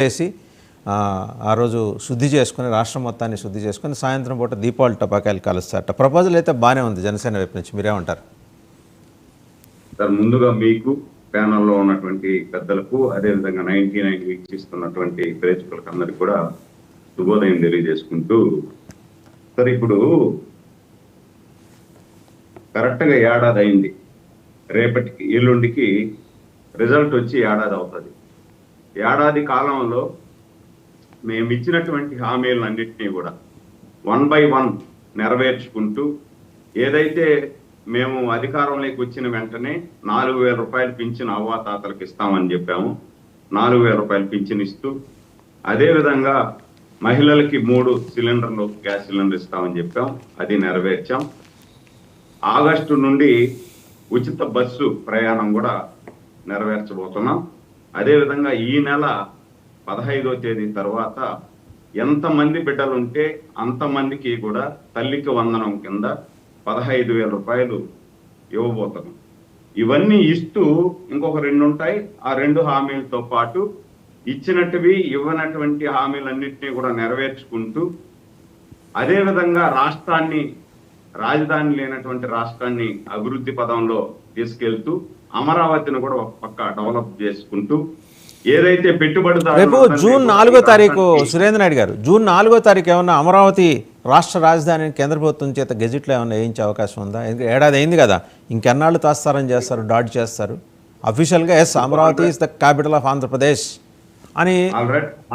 చేసి ఆ, రోజు శుద్ధి చేసుకుని రాష్ట్రం మొత్తాన్ని శుద్ధి చేసుకుని సాయంత్రం పూట దీపావళి టపాకాయలు కలుస్తారట. ప్రపోజల్ అయితే బాగానే ఉంది జనసేన వైపు నుంచి. మీరేమంటారు? సార్ ముందుగా మీకు ప్యానల్లో ఉన్నటువంటి పెద్దలకు అదేవిధంగా నైన్టీ నైన్ వీక్స్ ఇస్తున్నటువంటి ప్రేక్షకులకు అందరికి కూడా శుభోదయం తెలియజేసుకుంటూ సార్ ఇప్పుడు కరెక్ట్గా ఏడాది అయింది. రేపటికి ఎల్లుండికి రిజల్ట్ వచ్చి ఏడాది అవుతుంది. ఏడాది కాలంలో మేము ఇచ్చినటువంటి హామీలన్నింటినీ కూడా వన్ బై వన్ నెరవేర్చుకుంటూ ఏదైతే మేము అధికారంలోకి వచ్చిన వెంటనే నాలుగు వేల రూపాయలు పింఛన్ అవ్వాతాతలకు ఇస్తామని చెప్పాము. నాలుగు వేల రూపాయలు పింఛన్ ఇస్తూ అదేవిధంగా మహిళలకి మూడు సిలిండర్లు గ్యాస్ సిలిండర్ ఇస్తామని చెప్పాం. అది నెరవేర్చాం. ఆగస్టు నుండి ఉచిత బస్సు ప్రయాణం కూడా నెరవేర్చబోతున్నాం. అదేవిధంగా ఈ నెల పదహైదో తేదీ తర్వాత ఎంతమంది బిడ్డలు ఉంటే అంతమందికి కూడా తల్లికి వందనం కింద పదహైదు వేల రూపాయలు ఇవ్వబోతున్నాం. ఇవన్నీ ఇస్తూ ఇంకొక రెండు ఉంటాయి ఆ రెండు హామీలతో పాటు ఇచ్చినట్టువి ఇవ్వనటువంటి హామీలన్నింటినీ కూడా నెరవేర్చుకుంటూ అదేవిధంగా రాష్ట్రాన్ని రాజధాని లేనటువంటి రాష్ట్రాన్ని అభివృద్ధి పదంలో తీసుకెళ్తూ అమరావతిని కూడా ఒక పక్క డెవలప్ చేసుకుంటూ ఏదైతే పెట్టుబడిదారులు రేపు జూన్ నాలుగో తారీఖు సురేంద్ర నాయుడు గారు జూన్ నాలుగో తారీఖు ఏమన్నా అమరావతి రాష్ట్ర రాజధానిని కేంద్ర ప్రభుత్వం చేత గెజిట్లో ఏమన్నా వేయించే అవకాశం ఉందా? ఎందుకంటే ఏడాది అయింది కదా ఇంకెన్నాళ్ళు తాస్తారని చేస్తారు డాట్ చేస్తారు. అఫీషియల్గా as Amaravati is the capital of Andhra Pradesh అని.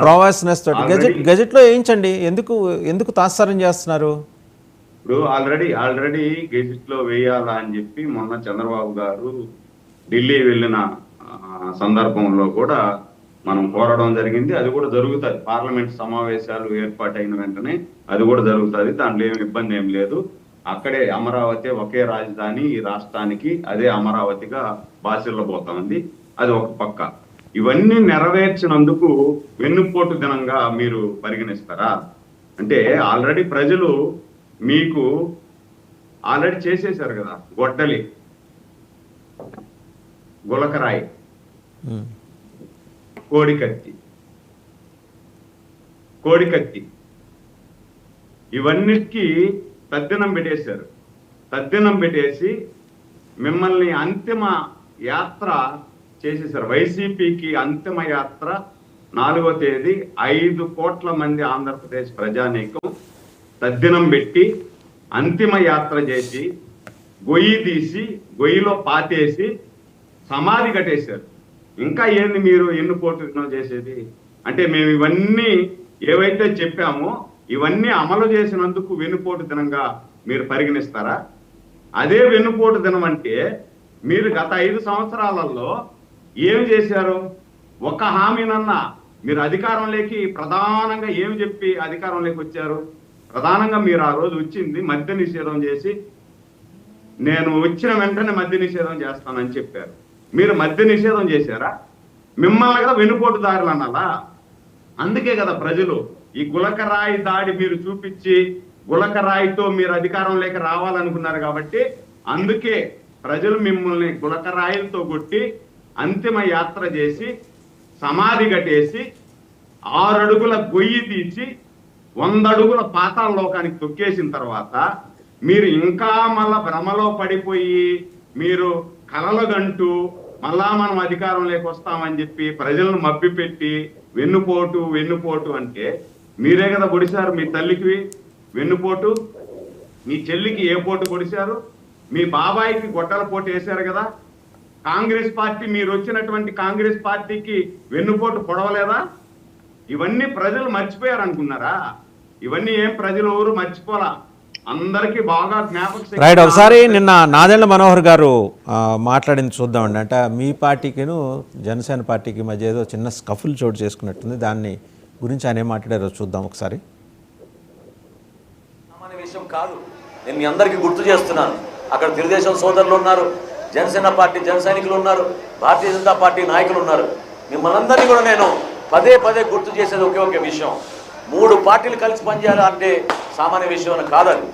ప్రావాస్నెస్ తోటి గెజిట్ గెజిట్లో వేయించండి. ఎందుకు ఎందుకు తాస్తారం చేస్తున్నారు? ఇప్పుడు ఆల్రెడీ ఆల్రెడీ గెజిట్లో వేయాలా అని చెప్పి మొన్న చంద్రబాబు గారు ఢిల్లీ వెళ్ళిన సందర్భంలో కూడా మనం కోరడం జరిగింది. అది కూడా జరుగుతుంది. పార్లమెంట్ సమావేశాలు ఏర్పాటైన వెంటనే అది కూడా జరుగుతుంది. దాంట్లో ఏమి ఇబ్బంది ఏం లేదు. అక్కడే అమరావతి ఒకే రాజధాని ఈ రాష్ట్రానికి అదే అమరావతిగా బాసిల్లబోతా ఉంది అది ఒక పక్క. ఇవన్నీ నెరవేర్చినందుకు వెన్నుపోటు దినంగా మీరు పరిగణిస్తారా? అంటే ఆల్రెడీ ప్రజలు మీకు ఆల్రెడీ చేసేశారు కదా గొడ్డలి. గులకరాయి. కోడికత్తి. కోడికత్తి. ఇవన్నిటికీ తద్దినం పెట్టేశారు. తద్దినం పెట్టేసి మిమ్మల్ని అంతిమ యాత్ర చేసేశారు. వైసీపీకి అంతిమ యాత్ర నాలుగో తేదీ ఐదు కోట్ల మంది ఆంధ్రప్రదేశ్ ప్రజానీకం తద్దినం పెట్టి అంతిమ యాత్ర చేసి గొయ్యి తీసి గొయ్యిలో పాతేసి సమాధి కట్టేశారు. ఇంకా ఏంది మీరు ఎన్ని కోట్లు చేసేది? అంటే మేము ఇవన్నీ ఏవైతే చెప్పామో ఇవన్నీ అమలు చేసినందుకు వెన్నుపోటు దినంగా మీరు పరిగణిస్తారా? అదే వెన్నుపోటు దినం అంటే మీరు గత ఐదు సంవత్సరాలలో ఏమి చేశారు? ఒక హామీనన్నా మీరు అధికారంలోకి ప్రధానంగా ఏమి చెప్పి అధికారంలోకి వచ్చారు? ప్రధానంగా మీరు ఆ రోజు వచ్చింది మద్య నిషేధం చేసి నేను వచ్చిన వెంటనే మద్య నిషేధం చేస్తానని చెప్పారు. మీరు మద్య నిషేధం చేశారా? మిమ్మల్ని కదా వెనుకోటుదారులు అనాలా అందుకే కదా ప్రజలు ఈ గులకరాయి దాడి మీరు చూపించి గులకరాయితో మీరు అధికారం లేక రావాలనుకున్నారు కాబట్టి అందుకే ప్రజలు మిమ్మల్ని గులకరాయిలతో కొట్టి అంతిమ యాత్ర చేసి సమాధి కట్టేసి ఆరు అడుగుల గొయ్యి తీసి వంద అడుగుల లోకానికి తొక్కేసిన తర్వాత మీరు ఇంకా మళ్ళా భ్రమలో పడిపోయి మీరు కలలుగంటూ మళ్ళా మనం అధికారంలోకి వస్తామని చెప్పి ప్రజలను మబ్బిపెట్టి వెన్నుపోటు వెన్నుపోటు అంటే మీరే కదా పొడిశారు మీ తల్లికి వెన్నుపోటు? మీ చెల్లికి ఏ పోటు పొడిశారు? మీ బాబాయికి గొడ్డల పోటు వేశారు కదా? కాంగ్రెస్ పార్టీ మీరు వచ్చినటువంటి కాంగ్రెస్ పార్టీకి వెన్నుపోటు పొడవలేదా? ఇవన్నీ ప్రజలు మర్చిపోయారు అనుకున్నారా ఇవన్నీ ఏం ప్రజలు ఎవరు మర్చిపోలా? అందరికీ బాగా జ్ఞాపక శక్తి- రైట్ ఒకసారి నిన్న నాదెండ్ల మనోహర్ గారు మాట్లాడింది చూద్దామండి. అంటే మీ పార్టీకిను జనసేన పార్టీకి మధ్య ఏదో చిన్న స్కఫుల్ చోటు చేసుకున్నట్టుంది. దాన్ని గురించి ఆయన ఏం మాట్లాడారో చూద్దాం ఒకసారి. సామాన్య విషయం కాదు. నేను మీ అందరికీ గుర్తు చేస్తున్నాను. అక్కడ తెలుగుదేశం సోదరులు ఉన్నారు జనసేన పార్టీ జన సైనికులు ఉన్నారు భారతీయ జనతా పార్టీ నాయకులు ఉన్నారు. మిమ్మల్ని అందరినీ కూడా నేను పదే పదే గుర్తు చేసేది ఒకే ఒక విషయం. మూడు పార్టీలు కలిసి పనిచేయాలంటే సామాన్య విషయం కాదని